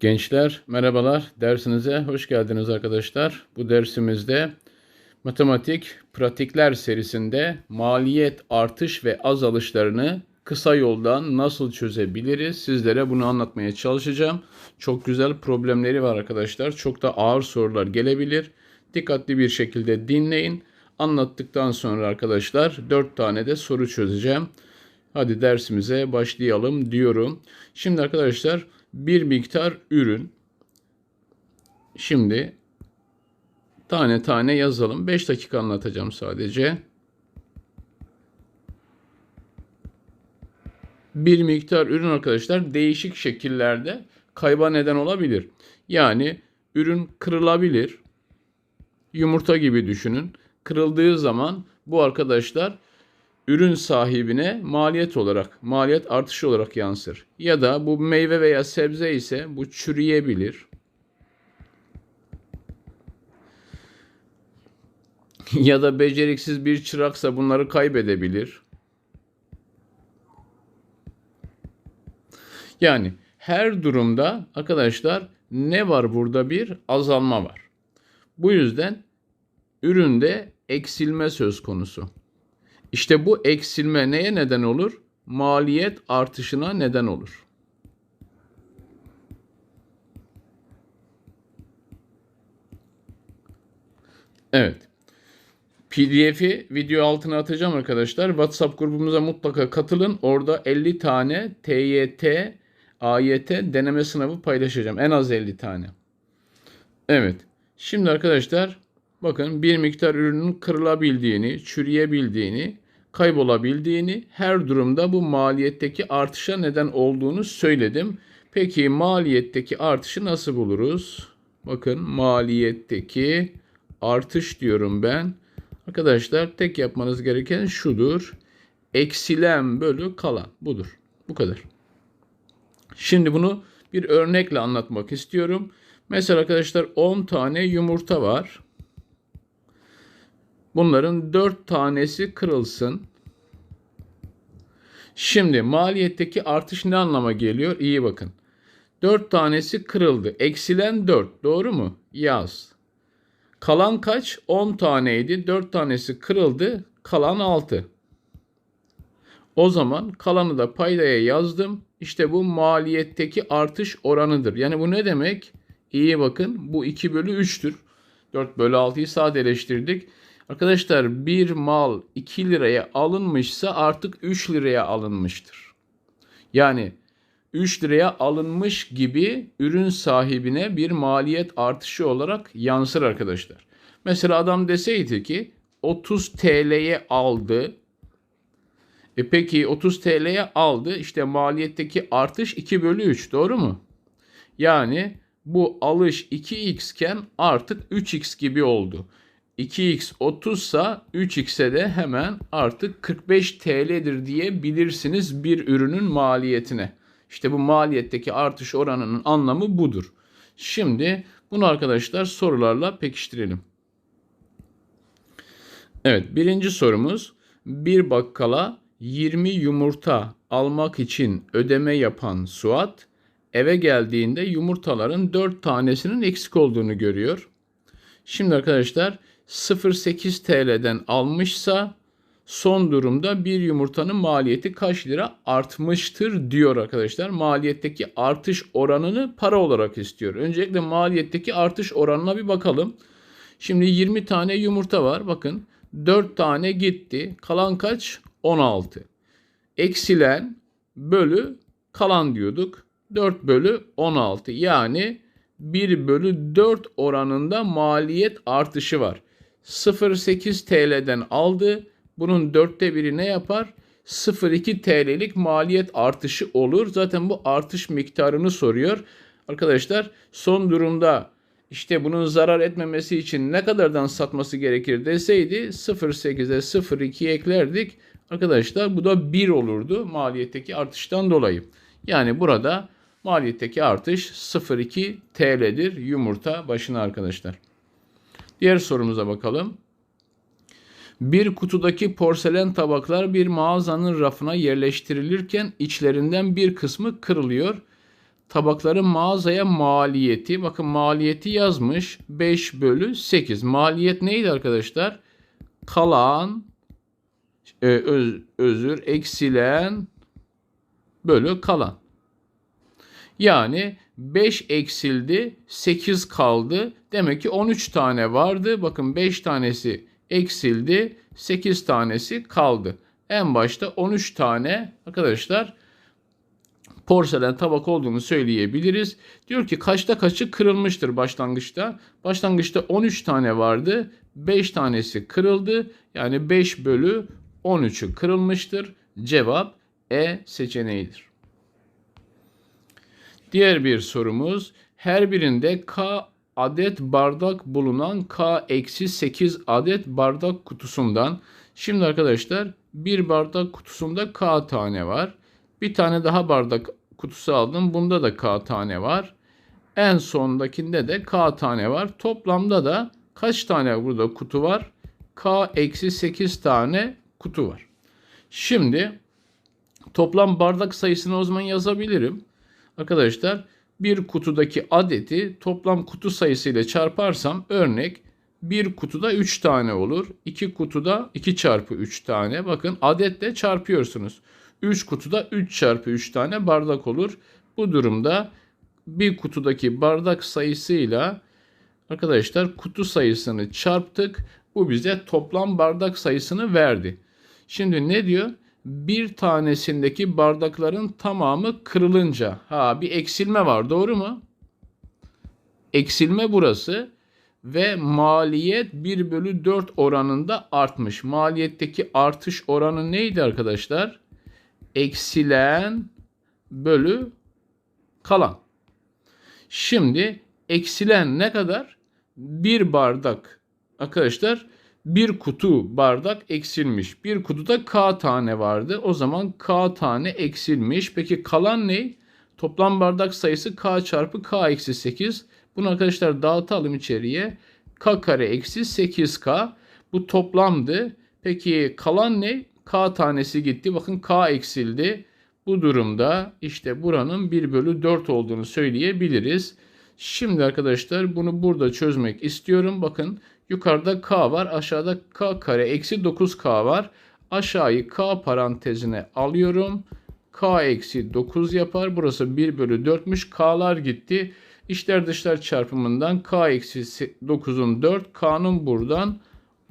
Gençler merhabalar. Dersinize hoş geldiniz arkadaşlar. Bu dersimizde matematik pratikler serisinde maliyet artış ve azalışlarını kısa yoldan nasıl çözebiliriz? Sizlere bunu anlatmaya çalışacağım. Çok güzel problemleri var arkadaşlar. Çok da ağır sorular gelebilir. Dikkatli bir şekilde dinleyin. Anlattıktan sonra arkadaşlar 4 tane de soru çözeceğim. Hadi dersimize başlayalım diyorum. Şimdi arkadaşlar bir miktar ürün. Şimdi tane tane yazalım. 5 dakika anlatacağım sadece. Bir miktar ürün arkadaşlar değişik şekillerde kayba neden olabilir. Yani ürün kırılabilir. Yumurta gibi düşünün. Kırıldığı zaman bu arkadaşlar ürün sahibine maliyet olarak, maliyet artışı olarak yansır. Ya da bu meyve veya sebze ise bu çürüyebilir. ya da beceriksiz bir çıraksa bunları kaybedebilir. Yani her durumda arkadaşlar ne var burada bir azalma var. Bu yüzden üründe eksilme söz konusu. İşte bu eksilme neye neden olur? Maliyet artışına neden olur. Evet. PDF'i video altına atacağım arkadaşlar. WhatsApp grubumuza mutlaka katılın. Orada 50 tane TYT, AYT deneme sınavı paylaşacağım. En az 50 tane. Evet. Şimdi arkadaşlar bakın bir miktar ürünün kırılabildiğini, çürüyebildiğini, kaybolabildiğini, her durumda bu maliyetteki artışa neden olduğunu söyledim. Peki maliyetteki artışı nasıl buluruz? Bakın maliyetteki artış diyorum ben. Arkadaşlar tek yapmanız gereken şudur. Eksilen bölü kalan budur. Bu kadar. Şimdi bunu bir örnekle anlatmak istiyorum. Mesela arkadaşlar 10 tane yumurta var. Bunların 4 tanesi kırılsın. Şimdi maliyetteki artış ne anlama geliyor? İyi bakın. 4 tanesi kırıldı. Eksilen 4. Doğru mu? Yaz. Kalan kaç? 10 taneydi. 4 tanesi kırıldı. Kalan 6. O zaman kalanı da paydaya yazdım. İşte bu maliyetteki artış oranıdır. Yani bu ne demek? İyi bakın. Bu 2 bölü 3'tür. 4 bölü 6'yı sadeleştirdik. Arkadaşlar bir mal 2 liraya alınmışsa artık 3 liraya alınmıştır. Yani 3 liraya alınmış gibi ürün sahibine bir maliyet artışı olarak yansır arkadaşlar. Mesela adam deseydi ki 30 TL'ye aldı. E peki 30 TL'ye aldı. İşte maliyetteki artış 2 bölü 3 doğru mu? Yani bu alış 2x iken artık 3x gibi oldu. 2x 30 sa 3x'e de hemen artık 45 TL'dir diyebilirsiniz bir ürünün maliyetine. İşte bu maliyetteki artış oranının anlamı budur. Şimdi bunu arkadaşlar sorularla pekiştirelim. Evet birinci sorumuz bir bakkala 20 yumurta almak için ödeme yapan Suat eve geldiğinde yumurtaların 4 tanesinin eksik olduğunu görüyor. Şimdi arkadaşlar 0.8 TL'den almışsa son durumda bir yumurtanın maliyeti kaç lira artmıştır diyor arkadaşlar. Maliyetteki artış oranını para olarak istiyor. Öncelikle maliyetteki artış oranına bir bakalım. Şimdi 20 tane yumurta var. Bakın 4 tane gitti. Kalan kaç? 16. Eksilen bölü kalan diyorduk. 4 bölü 16. Yani 1 bölü 4 oranında maliyet artışı var. 0.8 TL'den aldı. Bunun dörtte biri ne yapar? 0.2 TL'lik maliyet artışı olur. Zaten bu artış miktarını soruyor. Arkadaşlar son durumda işte bunun zarar etmemesi için ne kadardan satması gerekir deseydi 0.8'e 0.2 eklerdik. Arkadaşlar bu da 1 olurdu maliyetteki artıştan dolayı. Yani burada maliyetteki artış 0.2 TL'dir yumurta başına arkadaşlar. Diğer sorumuza bakalım. Bir kutudaki porselen tabaklar bir mağazanın rafına yerleştirilirken içlerinden bir kısmı kırılıyor. tabakların mağazaya maliyeti bakın maliyeti yazmış 5 bölü 8. Maliyet neydi arkadaşlar? Kalan e, öz, özür eksilen bölü kalan. Yani 5 eksildi 8 kaldı. Demek ki 13 tane vardı. Bakın 5 tanesi eksildi 8 tanesi kaldı. En başta 13 tane arkadaşlar porselen tabak olduğunu söyleyebiliriz. Diyor ki kaçta kaçı kırılmıştır başlangıçta. Başlangıçta 13 tane vardı. 5 tanesi kırıldı. Yani 5 bölü 13'ü kırılmıştır. Cevap E seçeneğidir. Diğer bir sorumuz. Her birinde K adet bardak bulunan K eksi 8 adet bardak kutusundan. Şimdi arkadaşlar bir bardak kutusunda K tane var. Bir tane daha bardak kutusu aldım. Bunda da K tane var. En sondakinde de K tane var. Toplamda da kaç tane burada kutu var? K eksi 8 tane kutu var. Şimdi toplam bardak sayısını o zaman yazabilirim. Arkadaşlar bir kutudaki adeti toplam kutu sayısıyla çarparsam örnek bir kutuda 3 tane olur. 2 kutuda 2 çarpı 3 tane. Bakın adetle çarpıyorsunuz. 3 kutuda 3 çarpı 3 tane bardak olur. Bu durumda bir kutudaki bardak sayısıyla arkadaşlar kutu sayısını çarptık. Bu bize toplam bardak sayısını verdi. Şimdi ne diyor? Bir tanesindeki bardakların tamamı kırılınca. Ha bir eksilme var doğru mu? Eksilme burası ve maliyet 1 bölü 4 oranında artmış. Maliyetteki artış oranı neydi arkadaşlar? Eksilen bölü kalan. Şimdi eksilen ne kadar? Bir bardak arkadaşlar bir kutu bardak eksilmiş. Bir kutuda K tane vardı. O zaman K tane eksilmiş. Peki kalan ne? Toplam bardak sayısı K çarpı K eksi 8. Bunu arkadaşlar dağıtalım içeriye. K kare eksi 8K. Bu toplamdı. Peki kalan ne? K tanesi gitti. Bakın K eksildi. Bu durumda işte buranın 1 bölü 4 olduğunu söyleyebiliriz. Şimdi arkadaşlar bunu burada çözmek istiyorum. Bakın yukarıda k var aşağıda k kare eksi 9k var. Aşağıyı k parantezine alıyorum. k eksi 9 yapar. Burası 1 bölü 4'müş. k'lar gitti. İşler dışlar çarpımından k eksi 9'un 4 k'nın buradan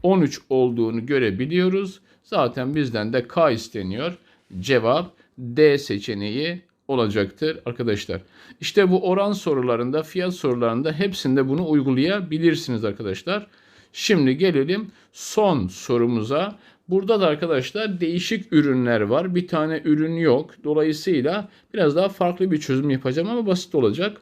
13 olduğunu görebiliyoruz. Zaten bizden de k isteniyor. Cevap D seçeneği olacaktır arkadaşlar. İşte bu oran sorularında, fiyat sorularında hepsinde bunu uygulayabilirsiniz arkadaşlar. Şimdi gelelim son sorumuza. Burada da arkadaşlar değişik ürünler var. Bir tane ürün yok. Dolayısıyla biraz daha farklı bir çözüm yapacağım ama basit olacak.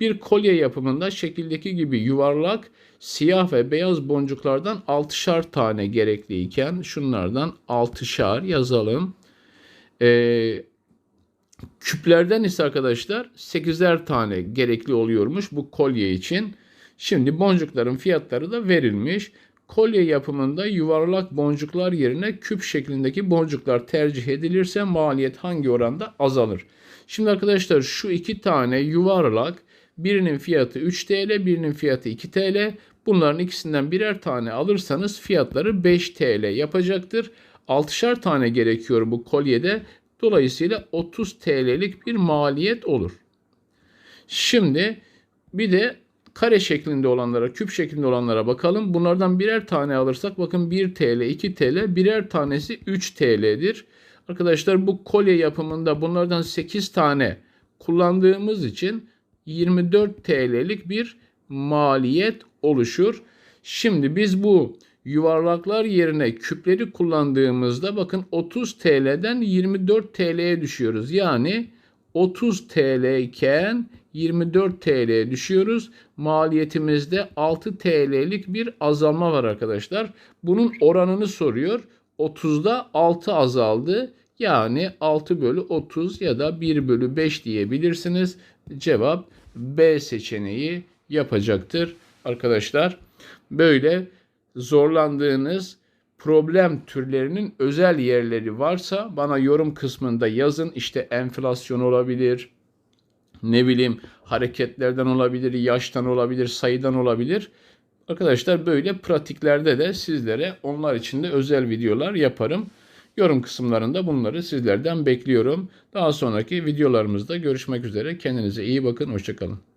Bir kolye yapımında şekildeki gibi yuvarlak, siyah ve beyaz boncuklardan 6'şar tane gerekliyken şunlardan 6'şar yazalım. Ee, Küplerden ise arkadaşlar 8'er tane gerekli oluyormuş bu kolye için. Şimdi boncukların fiyatları da verilmiş. Kolye yapımında yuvarlak boncuklar yerine küp şeklindeki boncuklar tercih edilirse maliyet hangi oranda azalır? Şimdi arkadaşlar şu iki tane yuvarlak birinin fiyatı 3 TL birinin fiyatı 2 TL. Bunların ikisinden birer tane alırsanız fiyatları 5 TL yapacaktır. 6'şar tane gerekiyor bu kolyede. Dolayısıyla 30 TL'lik bir maliyet olur. Şimdi bir de kare şeklinde olanlara, küp şeklinde olanlara bakalım. Bunlardan birer tane alırsak bakın 1 TL, 2 TL, birer tanesi 3 TL'dir. Arkadaşlar bu kolye yapımında bunlardan 8 tane kullandığımız için 24 TL'lik bir maliyet oluşur. Şimdi biz bu yuvarlaklar yerine küpleri kullandığımızda bakın 30 TL'den 24 TL'ye düşüyoruz. Yani 30 TL iken 24 TL'ye düşüyoruz. Maliyetimizde 6 TL'lik bir azalma var arkadaşlar. Bunun oranını soruyor. 30'da 6 azaldı. Yani 6 bölü 30 ya da 1 bölü 5 diyebilirsiniz. Cevap B seçeneği yapacaktır arkadaşlar. Böyle zorlandığınız problem türlerinin özel yerleri varsa bana yorum kısmında yazın. İşte enflasyon olabilir, ne bileyim hareketlerden olabilir, yaştan olabilir, sayıdan olabilir. Arkadaşlar böyle pratiklerde de sizlere onlar için de özel videolar yaparım. Yorum kısımlarında bunları sizlerden bekliyorum. Daha sonraki videolarımızda görüşmek üzere. Kendinize iyi bakın. Hoşçakalın.